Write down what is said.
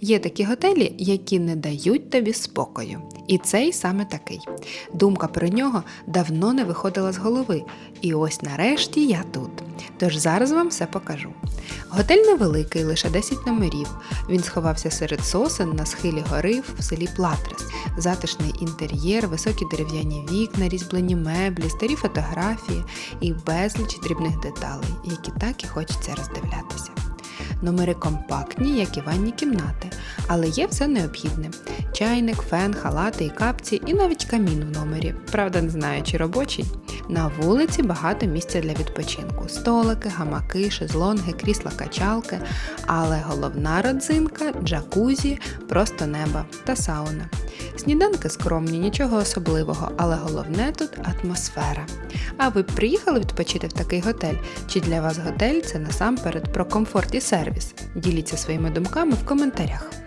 Є такі готелі, які не дають тобі спокою. І цей саме такий. Думка про нього давно не виходила з голови. І ось нарешті я тут. Тож зараз вам все покажу. Готель невеликий, лише 10 номерів. Він сховався серед сосен на схилі гори в селі Платрес. Затишний інтер'єр, високі дерев'яні вікна, різьблені меблі, старі фотографії і безліч дрібних деталей, які так і хочеться роздивлятися. Номери компактні, як і ванні кімнати, але є все необхідне: чайник, фен, халати і капці, і навіть камін в номері. Правда, не знаю, чи робочий. На вулиці багато місця для відпочинку: столики, гамаки, шезлонги, крісла качалки. Але головна родзинка джакузі, просто неба та сауна. Сніданки скромні, нічого особливого, але головне тут атмосфера. А ви приїхали відпочити в такий готель? Чи для вас готель це насамперед про комфорт і сервіс? Діліться своїми думками в коментарях.